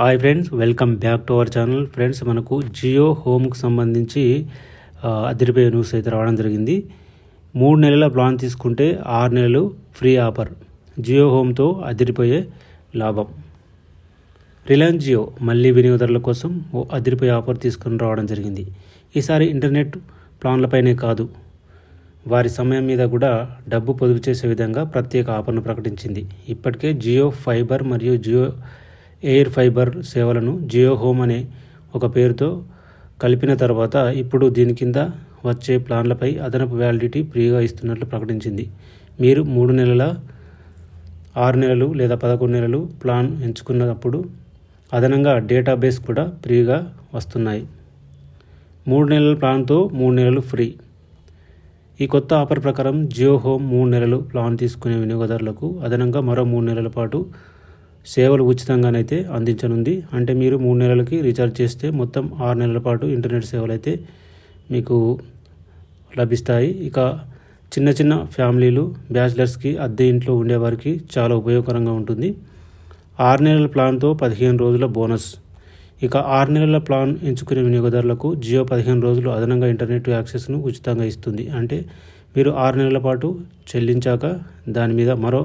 Hi friends welcome back to our channel friends మనకు జియో హోమ్కి సంబంధించి అదిరిపోయే న్యూస్ అయితే రావడం జరిగింది. మూడు నెలల ప్లాన్ తీసుకుంటే ఆరు నెలలు ఫ్రీ ఆఫర్ జియో హోమ్తో అదిరిపోయే లాభం. రిలయన్స్ జియో మళ్ళీ వినియోగదారుల కోసం ఓ అదిరిపోయే ఆఫర్ తీసుకుని రావడం జరిగింది. ఈసారి ఇంటర్నెట్ ప్లాన్లపైనే కాదు. వారి సమయం మీద కూడా డబ్బు పొదుపు చేసే విధంగా ప్రత్యేక ఆఫర్ను ప్రకటించింది. ఇప్పటికే జియో ఫైబర్ మరియు జియో ఎయిర్ ఫైబర్ సేవలను జియో హోమ్ అనే ఒక పేరుతో కలిపిన తర్వాత ఇప్పుడు దీని కింద వచ్చే ప్లాన్లపై అదనపు వ్యాలిడిటీ ఫ్రీగా ఇస్తున్నట్లు ప్రకటించింది. మీరు మూడు నెలల ఆరు నెలలు లేదా పదకొండు నెలలు ప్లాన్ ఎంచుకున్నప్పుడు అదనంగా డేటాబేస్ కూడా ఫ్రీగా వస్తున్నాయి. మూడు నెలల ప్లాన్తో మూడు నెలలు ఫ్రీ. ఈ కొత్త ఆఫర్ ప్రకారం జియో హోమ్ మూడు నెలలు ప్లాన్ తీసుకునే వినియోగదారులకు అదనంగా మరో మూడు నెలల పాటు సేవలు ఉచితంగానైతే అందించనుంది. అంటే మీరు మూడు నెలలకి రీఛార్జ్ చేస్తే మొత్తం ఆరు నెలల పాటు ఇంటర్నెట్ సేవలు అయితే మీకు లభిస్తాయి. ఇక చిన్న చిన్న ఫ్యామిలీలు బ్యాచిలర్స్కి అద్దె ఇంట్లో ఉండేవారికి చాలా ఉపయోగకరంగా ఉంటుంది. ఆరు నెలల ప్లాన్తో పదిహేను రోజుల బోనస్. ఇక ఆరు నెలల ప్లాన్ ఎంచుకునే వినియోగదారులకు జియో పదిహేను రోజులు అదనంగా ఇంటర్నెట్ యాక్సెస్ను ఉచితంగా ఇస్తుంది. అంటే మీరు ఆరు నెలల పాటు చెల్లించాక దాని మీద మరో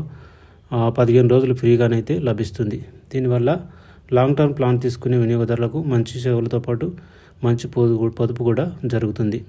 పదిహేను రోజులు ఫ్రీగానైతే లభిస్తుంది. దీనివల్ల లాంగ్ టర్మ్ ప్లాన్ తీసుకునే వినియోగదారులకు మంచి సేవలతో పాటు మంచి పొదుపు పొదుపు కూడా జరుగుతుంది.